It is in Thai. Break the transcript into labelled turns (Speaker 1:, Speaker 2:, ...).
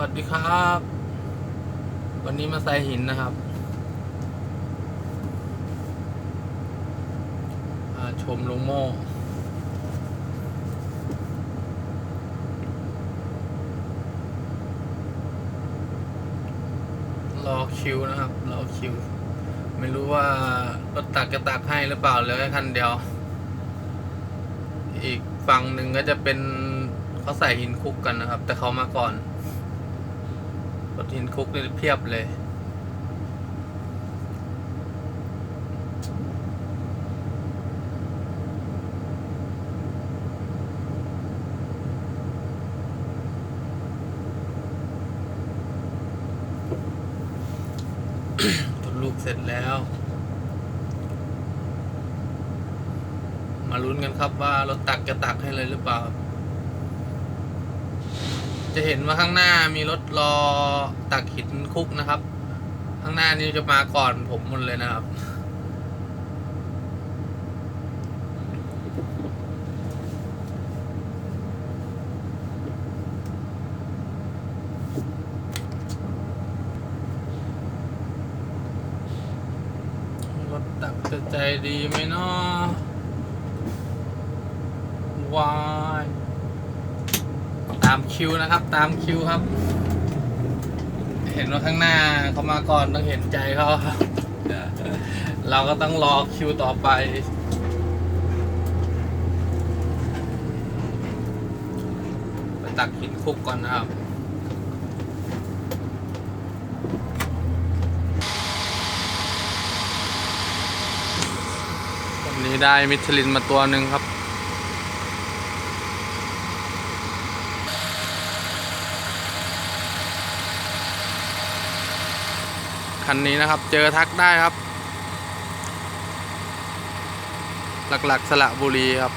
Speaker 1: วัสดีครับ วันนี้มาใส่หินนะครับชมลุงโม่รอคิวนะครับ รอคิว ไม่รู้ว่ารถตักจะตักให้หรือเปล่าเหลือแค่คันเดียว อีกฝั่งหนึ่งก็จะเป็นเขาใส่หินคุกกันนะครับ แต่เขามาก่อน รถหินคุกนี่เพียบเลยทุลูกเสร็จแล้ว มาลุ้นกันครับว่ารถตักจะตักให้เลยหรือเปล่า จะเห็นว่าข้างหน้ามีรถรอตักหินคุกนะครับ ข้างหน้านี่จะมาก่อนผมหมดเลยนะครับ รถตักจะใจดีไหมเนาะวาย ตามคิวนะครับ ตามคิวครับ เห็นว่าข้างหน้าเขามาก่อนต้องเห็นใจเขาครับเราก็ต้องรอคิวต่อไปไปตักหินคุกก่อนนะครับวันนี้ได้มิชลินมาตัวหนึ่งครับ คันนี้นะครับ เจอทักได้ครับ หลักๆสระบุรีครับ